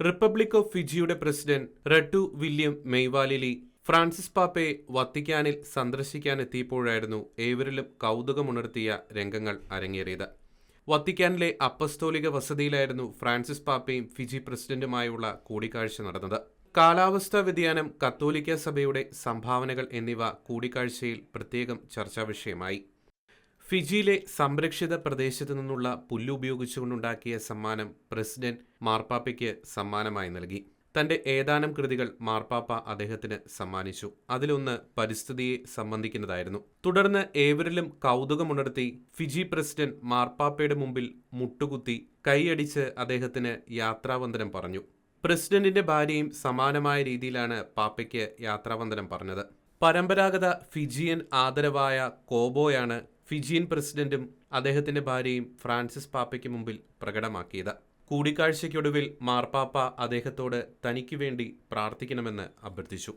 Republic of ഫിജിയുടെ president Ratu Wiliame Maivalili Francis പാപ്പയെ വത്തിക്കാനിൽ സന്ദർശിക്കാനെത്തിയപ്പോഴായിരുന്നു ഏവരിലും കൗതുകമുണർത്തിയ രംഗങ്ങൾ അരങ്ങേറിയത്. വത്തിക്കാനിലെ അപ്പസ്തോലിക വസതിയിലായിരുന്നു ഫ്രാൻസിസ് പാപ്പയും ഫിജി പ്രസിഡന്റുമായുള്ള കൂടിക്കാഴ്ച നടന്നത്. കാലാവസ്ഥാ വ്യതിയാനം കത്തോലിക്ക സഭയുടെ സംഭാവനകൾ എന്നിവ കൂടിക്കാഴ്ചയിൽ പ്രത്യേകം ചർച്ചാ വിഷയമായി ഫിജിയിലെ സംരക്ഷിത പ്രദേശത്തു നിന്നുള്ള പുല്ല് ഉപയോഗിച്ചുകൊണ്ടുണ്ടാക്കിയ സമ്മാനം പ്രസിഡന്റ് മാർപ്പാപ്പയ്ക്ക് സമ്മാനമായി നൽകി. തന്റെ ഏതാനും കൃതികൾ മാർപ്പാപ്പ അദ്ദേഹത്തിന് സമ്മാനിച്ചു. അതിലൊന്ന് പരിസ്ഥിതിയെ സംബന്ധിക്കുന്നതായിരുന്നു. തുടർന്ന് ഏവരിലും കൗതുകമുണർത്തി ഫിജി പ്രസിഡന്റ് മാർപ്പാപ്പയുടെ മുമ്പിൽ മുട്ടുകുത്തി കൈയടിച്ച് അദ്ദേഹത്തിന് യാത്രാവന്ദനം പറഞ്ഞു. പ്രസിഡന്റിന്റെ ഭാര്യയും സമാനമായ രീതിയിലാണ് പാപ്പയ്ക്ക് യാത്രാവന്ദനം പറഞ്ഞത്. പരമ്പരാഗത ഫിജിയൻ ആദരവായ കോബോയാണ് ഫിജിയൻ പ്രസിഡന്റും അദ്ദേഹത്തിന്റെ ഭാര്യയും ഫ്രാൻസിസ് പാപ്പയ്ക്ക് മുമ്പിൽ പ്രകടമാക്കിയത്. കൂടിക്കാഴ്ചയ്ക്കൊടുവിൽ മാർപ്പാപ്പ അദ്ദേഹത്തോട് തനിക്ക് വേണ്ടി പ്രാർത്ഥിക്കണമെന്ന് അഭ്യർത്ഥിച്ചു.